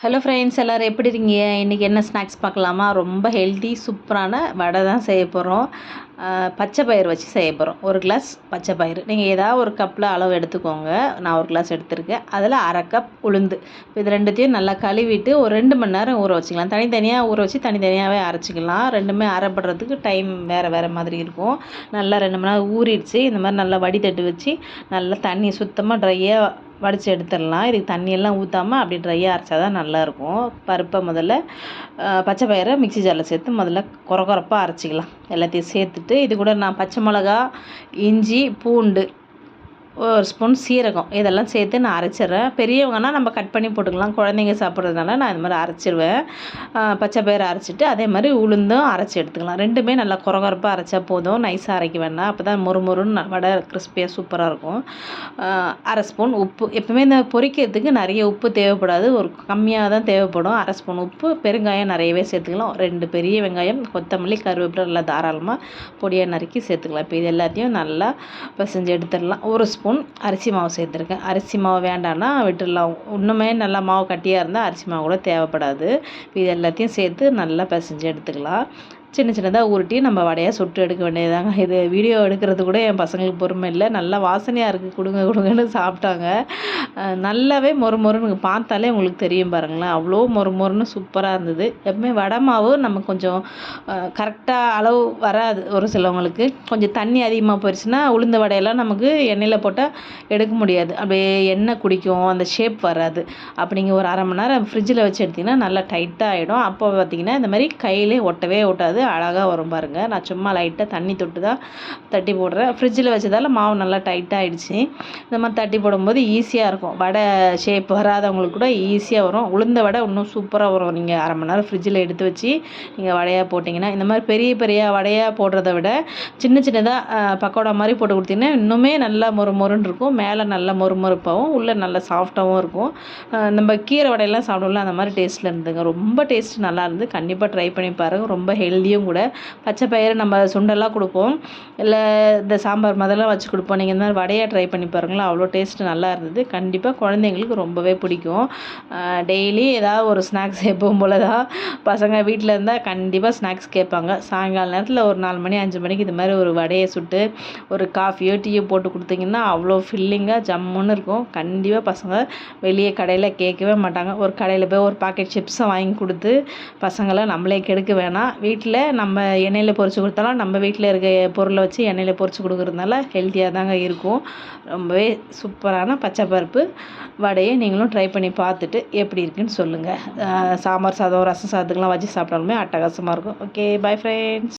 Hello friends எல்லோரும் எப்படி இருக்கீங்க? இன்றைக்கி என்ன ஸ்நாக்ஸ் பார்க்கலாமா? ரொம்ப ஹெல்த்தி சூப்பரான வடை தான் செய்ய போகிறோம் பச்சை பயிறு வச்சு செய்ய போகிறோம் ஒரு கிளாஸ் பச்சை பயிறு நீங்கள் ஏதாவது ஒரு கப்பில் அளவு எடுத்துக்கோங்க. நான் ஒரு கிளாஸ் எடுத்திருக்கேன். அதில் அரை கப் உளுந்து. இப்போ இது ரெண்டுத்தையும் நல்லா கழுவிட்டு ஒரு ரெண்டு மணி நேரம் ஊற வச்சுக்கலாம். தனித்தனியாக ஊற வச்சு தனித்தனியாகவே அரைச்சிக்கலாம். ரெண்டுமே அரைப்படுறதுக்கு டைம் வேறு வேறு மாதிரி இருக்கும். நல்லா ரெண்டு மணி நேரம் ஊறிடுச்சு. இந்த மாதிரி நல்லா வடித்தட்டு வச்சு நல்லா தண்ணி சுத்தமாக ட்ரையாக வடித்து எடுத்துடலாம். இதுக்கு தண்ணியெல்லாம் ஊற்றாமல் அப்படி ட்ரையாக அரைச்சா தான் நல்லாயிருக்கும் பருப்பை முதல்ல பச்சை பயிரை மிக்சி ஜாரில் சேர்த்து முதல்ல குறை குறப்பாக அரைச்சிக்கலாம். எல்லாத்தையும் சேர்த்துட்டு இது கூட நான் பச்சை மிளகா இஞ்சி பூண்டு ஒரு ஸ்பூன் சீரகம். இதெல்லாம் சேர்த்து நான் அரைச்சிடுறேன். பெரியவங்கன்னா நம்ம கட் பண்ணி போட்டுக்கலாம். குழந்தைங்க சாப்பிட்றதுனால நான் இது மாதிரி அரைச்சிடுவேன் பச்சை பயிறு அரைச்சிட்டு அதே மாதிரி உளுந்தும் அரைச்சி எடுத்துக்கலாம். ரெண்டுமே நல்லா குறகுறப்பாக அரைச்சா போதும். நைஸாக அரைக்க வேண்டாம். அப்போ தான் மொறு மொறுன்னு வடை கிறிஸ்பியாக சூப்பராக இருக்கும். அரை ஸ்பூன் உப்பு. எப்பவுமே இந்த பொரிக்கிறதுக்கு நிறைய உப்பு தேவைப்படாது. ஒரு கம்மியாக தான் தேவைப்படும். அரை ஸ்பூன் உப்பு பெருங்காயம் நிறையவே சேர்த்துக்கலாம். ரெண்டு பெரிய வெங்காயம் கொத்தமல்லி கருவேப்பிலை நல்லா தாராளமாக பொடியாக நறுக்கி சேர்த்துக்கலாம். இப்போ இது எல்லாத்தையும் நல்லா பிசைஞ்சு எடுத்துடலாம். ஒரு ஸ்பூன் ஸ்பூன் அரிசி மாவு சேர்த்துருக்கேன். அரிசி மாவு வேண்டாம்னா விட்டுடலாம். இன்னுமே நல்லா மாவு கட்டியாக இருந்தால் அரிசி மாவு கூட தேவைப்படாது. இது எல்லாத்தையும் சேர்த்து நல்லா பிசைஞ்சு எடுத்துக்கலாம். சின்ன சின்னதாக உருட்டி நம்ம வடையாக சுட்டு எடுக்க வேண்டியதாங்க இது வீடியோ எடுக்கிறது கூட என் பசங்களுக்கு பொறுமை இல்லை. நல்லா வாசனையாக இருக்குது கொடுங்க கொடுங்கன்னு சாப்பிட்டாங்க. நல்லாவே மொறு மொறுன்னு பார்த்தாலே உங்களுக்கு தெரியும் பாருங்களேன். அவ்வளோ மொறு மொறுன்னு சூப்பராக இருந்தது. எப்பவுமே வடை மாவு நம்ம கொஞ்சம் கரெக்டாக அளவு வராது. ஒரு சிலவங்களுக்கு கொஞ்சம் தண்ணி அதிகமாக போயிடுச்சுன்னா உளுந்த வடையெல்லாம் நமக்கு எண்ணெயில் போட்டால் எடுக்க முடியாது. அப்படியே எண்ணெய் குடிக்கும். அந்த ஷேப் வராது. அப்போ நீங்கள் ஒரு அரை மணி நேரம் ஃப்ரிட்ஜில் வச்சு எடுத்திங்கன்னா நல்லா டைட்டாக ஆகிடும் அப்போ பார்த்திங்கன்னா இந்த மாதிரி கையிலே ஒட்டவே ஒட்டாது. அழகாக வரும் பாருங்கள் நான் சும்மா லைட்டாக தண்ணி தொட்டு தான் தட்டி போடுறேன். ஃப்ரிட்ஜில் வச்சதால் மாவு நல்லா டைட்டாக ஆகிடுச்சி இந்த மாதிரி தட்டி போடும்போது ஈஸியாக இருக்கும். வடை ஷேப் வராதவங்களுக்கு கூட ஈஸியாக வரும். உளுந்த வடை இன்னும் சூப்பராக வரும். நீங்கள் அரை மணி நேரம் ஃப்ரிட்ஜில் எடுத்து வச்சு நீங்கள் வடையாக போட்டிங்கன்னா இந்த மாதிரி பெரிய பெரிய வடையாக போடுறத விட சின்ன சின்னதாக பக்கோடா மாதிரி போட்டு கொடுத்தீங்கன்னா இன்னுமே நல்லா மொறு மொறுன்னு இருக்கும். மேலே நல்லா மொறு மொறுப்பாகவும் உள்ளே நல்லா சாஃப்டாகவும் இருக்கும். நம்ம கீரை வடையெல்லாம் சாப்பிடுவோம்ல அந்த மாதிரி டேஸ்ட்டில் இருந்துங்க. ரொம்ப டேஸ்ட் நல்லா இருந்து கண்டிப்பாக ட்ரை பண்ணி பாருங்கள் ரொம்ப ஹெல்த்தியும் இதையும் கூட பச்சை பயிறு நம்ம சுண்டெல்லாம் கொடுப்போம். இல்லை இந்த சாம்பார் மாதிரிலாம் வச்சு கொடுப்போம். நீங்கள் இந்த மாதிரி வடையாக ட்ரை பண்ணி பாருங்களேன். அவ்வளோ டேஸ்ட்டு நல்லா இருந்தது. கண்டிப்பாக குழந்தைங்களுக்கு ரொம்பவே பிடிக்கும். டெய்லி ஏதாவது ஒரு ஸ்நாக்ஸ் எப்பவும் போல் தான். பசங்க வீட்டில் இருந்தால் கண்டிப்பாக ஸ்நாக்ஸ் கேட்பாங்க. சாயங்கால நேரத்தில் ஒரு நாலு மணி அஞ்சு மணிக்கு இது மாதிரி ஒரு வடையை சுட்டு ஒரு காஃபியோ டீயோ போட்டு கொடுத்தீங்கன்னா அவ்வளோ ஃபில்லிங்காக ஜம்முன்னு இருக்கும். கண்டிப்பாக பசங்க வெளியே கடையில் கேட்கவே மாட்டாங்க. ஒரு கடையில் போய் ஒரு பாக்கெட் சிப்ஸை வாங்கி கொடுத்து பசங்களை நம்மளே கெடுக்க வேணாம். வீட்டில் நம்ம எண்ணெயில் பொறிச்சு கொடுத்தாலும் நம்ம வீட்டில் இருக்க பொருளை வச்சு எண்ணெயில் பொரித்து கொடுக்குறதுனால ஹெல்த்தியாக தாங்க இருக்கும். ரொம்பவே சூப்பரான பச்சை பருப்பு வடையை நீங்களும் ட்ரை பண்ணி பார்த்துட்டு எப்படி இருக்குன்னு சொல்லுங்கள் சாம்பார் சாதம் ரசம் சாதத்துக்கெலாம் வச்சு சாப்பிட்டாலுமே அட்டகாசமாக இருக்கும். Okay bye friends